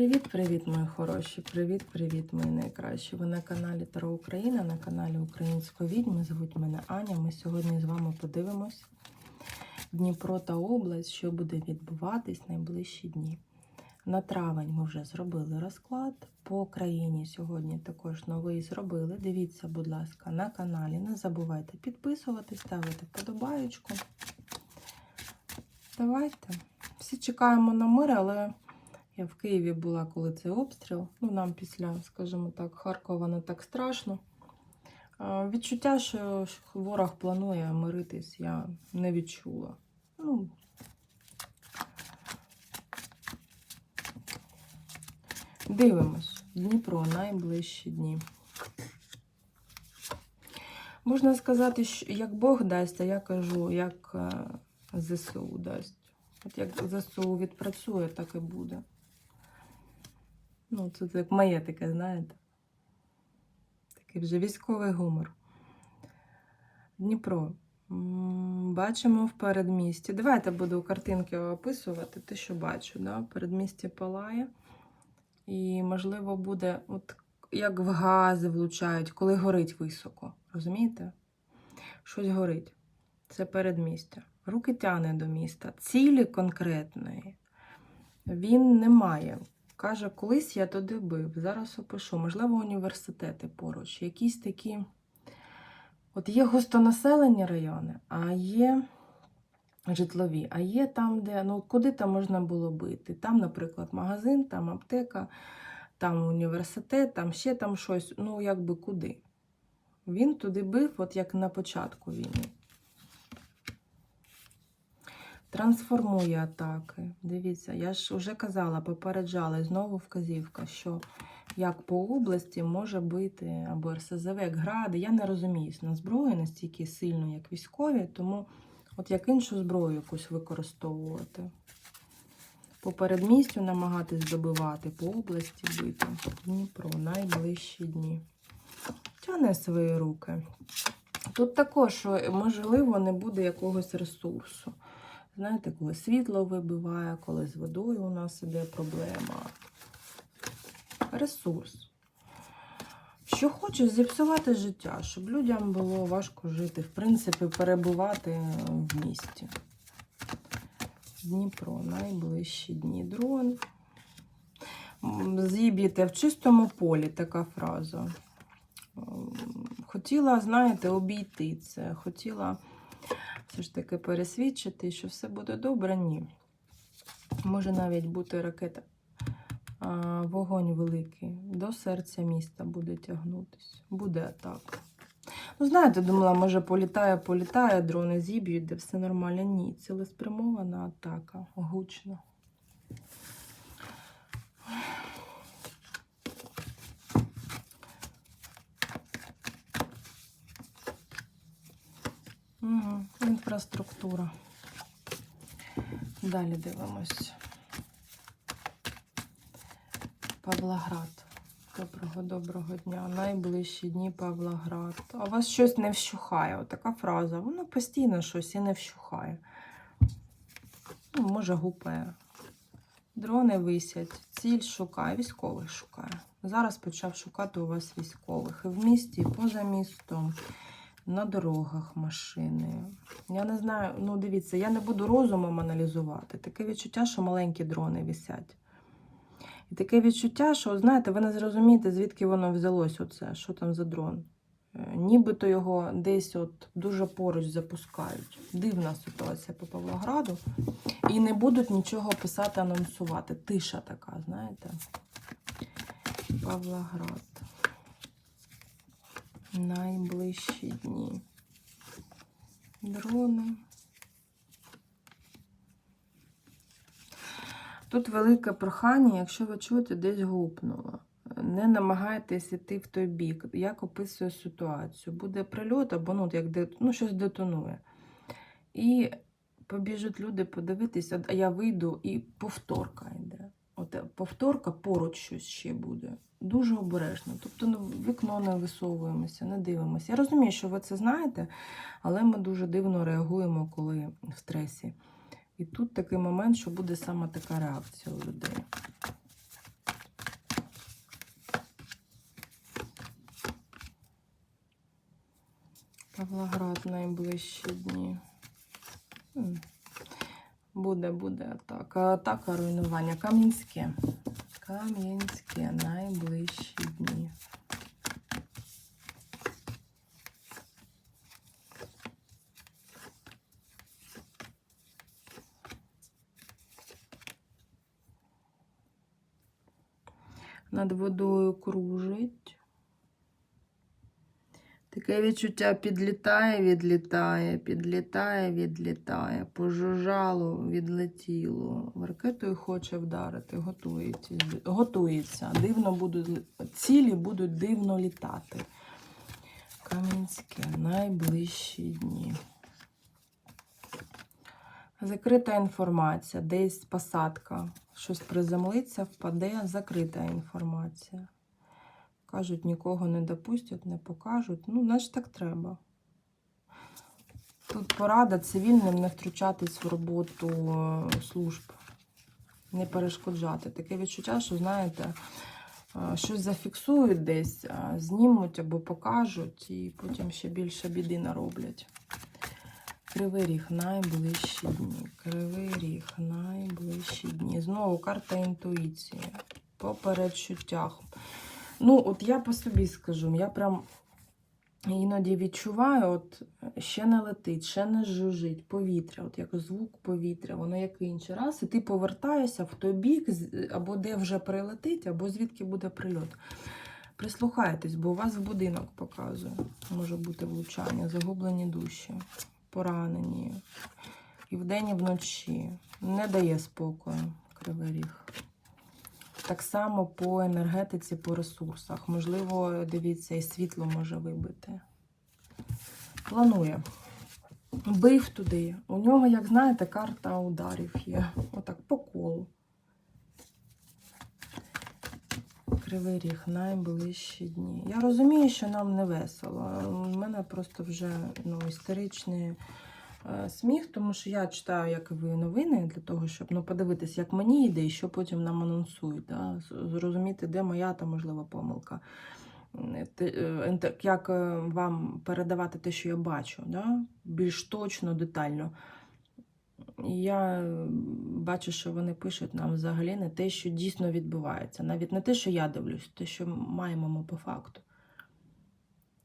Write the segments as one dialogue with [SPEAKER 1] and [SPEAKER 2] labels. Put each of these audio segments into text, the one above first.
[SPEAKER 1] Привіт-привіт, мої хороші! Привіт-привіт, мої найкращі! Ви на каналі Таро Україна, на каналі Української відьми. Звуть мене Аня. Ми сьогодні з вами подивимось Дніпро та область, що буде відбуватись найближчі дні. На травень ми вже зробили розклад. По країні сьогодні також новий зробили. Дивіться, будь ласка, на каналі. Не забувайте підписуватись, ставити вподобаєчку. Давайте. Всі чекаємо на мир, але. Я в Києві була, коли цей обстріл. Ну, нам після, скажімо так, Харкова не так страшно. Відчуття, що ворог планує миритись, я не відчула. Ну, дивимось. Дніпро найближчі дні. Можна сказати, що як Бог дасть, а я кажу, як е, ЗСУ дасть. От як ЗСУ відпрацює, так і буде. Ну, це як моє таке, знаєте. Такий вже військовий гумор. Дніпро. Бачимо в передмісті. Давайте буду картинки описувати, те, що бачу. Да? Передмісті палає. І, можливо, буде, от як в гази влучають, коли горить високо. Розумієте? Щось горить. Це передмістя. Руки тяне до міста. Цілі конкретної він не має. Каже, колись я туди бив, зараз опишу, можливо, університети поруч, якісь такі. От є густонаселені райони, а є житлові, а є там, де ну куди там можна було бити. Там, наприклад, магазин, там аптека, там університет, там ще там щось. Ну, якби куди. Він туди бив, от як на початку війни. Трансформує атаки. Дивіться, я ж вже казала, попереджала і знову вказівка, що як по області може бити або РСЗВ, як гради. Я не розуміюсь на зброї настільки сильно, як військові, тому от як іншу зброю якусь використовувати. По передмістю намагатись добивати, по області бити. Дніпро, найближчі дні. Тяне свої руки. Тут також, можливо, не буде якогось ресурсу. Знаєте, коли світло вибиває, коли з водою у нас іде проблема. Ресурс. Що хоче зіпсувати життя, щоб людям було важко жити, в принципі, перебувати в місті. Дніпро, найближчі дні. Дрон. З'їб'єте в чистому полі така фраза. Хотіла, знаєте, обійти це. Хотіла все ж таки пересвідчити, що все буде добре, ні. Може навіть бути ракета. А, вогонь великий. До серця міста буде тягнутися. Буде атака. Ну, знаєте, думала, може політає, політає, дрони зіб'ють, де все нормально. Ні, цілеспрямована атака. Гучно. Угу. Інфраструктура. Далі дивимось. Павлоград. Доброго, доброго дня. Найближчі дні Павлоград. А вас щось не вщухає. Отака фраза. Воно постійно щось і не вщухає. Ну, може, гупає. Дрони висять, ціль шукає, військових шукає. Зараз почав шукати у вас військових. І в місті, і поза містом, на дорогах машини. Я не знаю, ну дивіться, я не буду розумом аналізувати. Таке відчуття, що маленькі дрони висять. І таке відчуття, що, знаєте, ви не зрозумієте, звідки воно взялось оце, що там за дрон. Е, Нібито його десь от дуже поруч запускають. Дивна ситуація по Павлограду. І не будуть нічого писати, анонсувати. Тиша така, знаєте. Павлоград. Найближчі дні. Дрони. Тут велике прохання, якщо ви чуєте, десь гупнуло. Не намагайтесь іти в той бік. Як описує ситуацію. Буде прильот або ну, як де, ну, щось детонує. І побіжуть люди подивитися, а я вийду і повторка йде. От е, повторка поруч щось ще буде. Дуже обережно. Тобто ну, вікно не висовуємося, не дивимося. Я розумію, що ви це знаєте, але ми дуже дивно реагуємо, коли в стресі. І тут такий момент, що буде саме така реакція у людей. Павлоград найближчі дні. Буде, буде атака. Атака руйнування. Кам'янське. Кам'янське найближчі дні. Над водою кружить. Таке відчуття підлітає, відлітає, підлітає, відлітає, пожужжало, відлетіло. Ракетою хоче вдарити, готується. готується. Дивно будуть, цілі будуть дивно літати. Кам'янське, найближчі дні. Закрита інформація, десь посадка, щось приземлиться, впаде, закрита інформація. Кажуть, нікого не допустять, не покажуть. Ну, значить, так треба. Тут порада цивільним не втручатись в роботу е, служб, не перешкоджати. Таке відчуття, що, знаєте, е, щось зафіксують десь, знімуть або покажуть, і потім ще більше біди нароблять. Кривий ріг найближчі дні. Кривий ріг найближчі дні. Знову карта інтуїції. По передчуттях. Ну, от я по собі скажу, я прям іноді відчуваю, от ще не летить, ще не жужить повітря, от як звук повітря, воно як інший раз, і ти повертаєшся в той бік, або де вже прилетить, або звідки буде прильот. Прислухайтесь, бо у вас в будинок показує. Може бути влучання, загублені душі, поранені. І вдень, і вночі. Не дає спокою кривий ріг. Так само по енергетиці, по ресурсах. Можливо, дивіться, і світло може вибити. Планує. Бив туди. У нього, як знаєте, карта ударів є. Отак по колу. Кривий ріг найближчі дні. Я розумію, що нам не весело. У мене просто вже ну, істеричний е, сміх, тому що я читаю, як і ви новини, для того, щоб ну, подивитися, як мені йде, і що потім нам анонсують. Да? Зрозуміти, де моя та можлива помилка. Е, Як е, вам передавати те, що я бачу, да? більш точно, детально. Я е, бачу, що вони пишуть нам взагалі не те, що дійсно відбувається. Навіть не те, що я дивлюсь, те, що маємо ми по факту.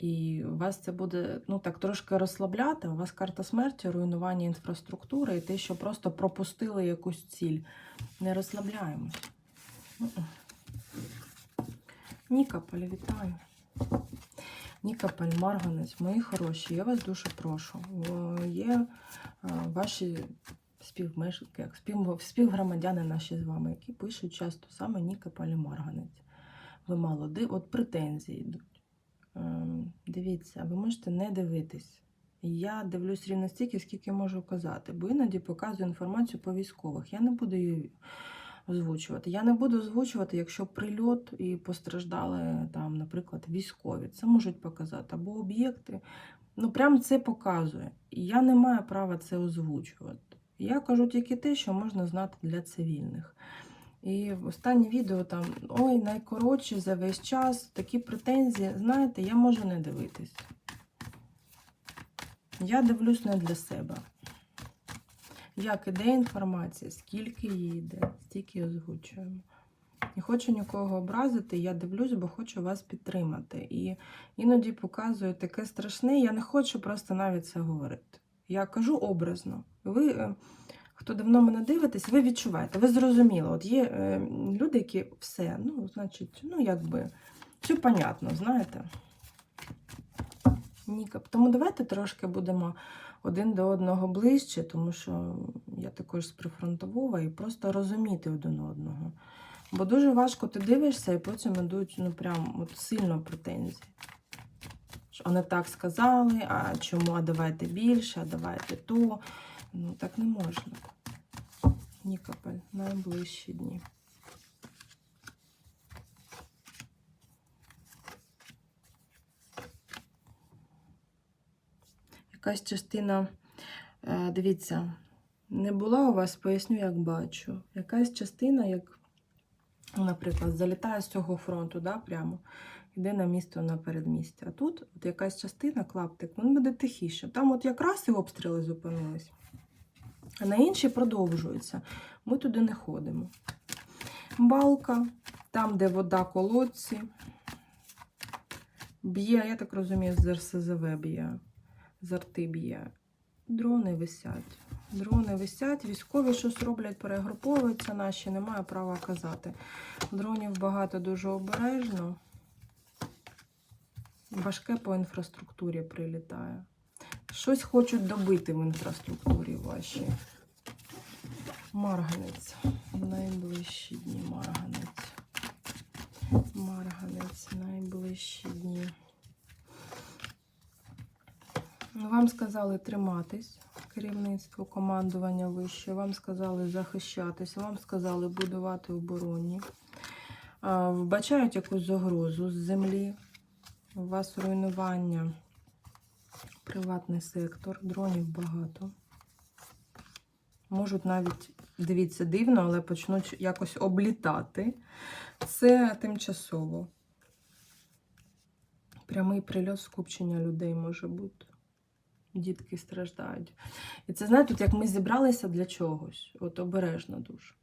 [SPEAKER 1] І вас це буде ну так трошки розслабляти. У вас карта смерті, руйнування інфраструктури і те, що просто пропустили якусь ціль. Не розслабляємось. Нікополь, вітаю. Нікополь, Марганець, мої хороші, я вас дуже прошу. Є е, ваші співмешки, спів, співгромадяни наші з вами, які пишуть часто саме Нікополь і Марганець. Ви мало от претензії Дивіться, ви можете не дивитись. Я дивлюсь рівно стільки, скільки можу казати, бо іноді показую інформацію по військових. Я не буду її озвучувати. Я не буду озвучувати, якщо прильот і постраждали там, наприклад, військові. Це можуть показати або об'єкти. Ну, прям це показує. Я не маю права це озвучувати. Я кажу тільки те, що можна знати для цивільних. І останнє відео там ой, найкоротше за весь час, такі претензії. Знаєте, я можу не дивитись. Я дивлюсь не для себе. Як іде інформація, скільки її йде, стільки озвучуємо. Не хочу нікого образити, я дивлюсь, бо хочу вас підтримати. І іноді показую таке страшне, я не хочу просто навіть це говорити. Я кажу образно. Ви, е, хто давно мене дивитесь, ви відчуваєте, ви зрозуміли. От є е, люди, які все, ну, значить, ну, якби, все понятно, знаєте. Ніка, тому давайте трошки будемо один до одного ближче, тому що я також з прифронтового і просто розуміти один одного. Бо дуже важко ти дивишся, і потім йдуть ну, прям от сильно претензії. А не так сказали, а чому, а давайте більше, а давайте то. Ну так не можна. Нікополь, найближчі дні. Якась частина, е, дивіться, не була у вас, поясню, як бачу. Якась частина, як, наприклад, залітає з цього фронту, да, прямо. йде на місто на передмістя. А тут от якась частина, клаптик, він буде тихіше. Там от якраз і обстріли зупинились. А на інші продовжуються. Ми туди не ходимо. Балка, там, де вода колодці. Б'є, я так розумію, з РСЗВ б'є, з арти б'є. Дрони висять. Дрони висять, військові щось роблять, перегруповуються наші, немає права казати. Дронів багато дуже обережно. Важке по інфраструктурі прилітає. Щось хочуть добити в інфраструктурі вашій. Марганець. Найближчі дні марганець. Марганець, найближчі дні. Вам сказали триматись, керівництво, командування вище. Вам сказали захищатися, вам сказали будувати оборонні. Вбачають якусь загрозу з землі. У вас руйнування, приватний сектор, дронів багато. Можуть навіть, дивіться, дивно, але почнуть якось облітати. Це тимчасово. Прямий прильот скупчення людей може бути. Дітки страждають. І це, знаєте, от як ми зібралися для чогось. От обережно дуже.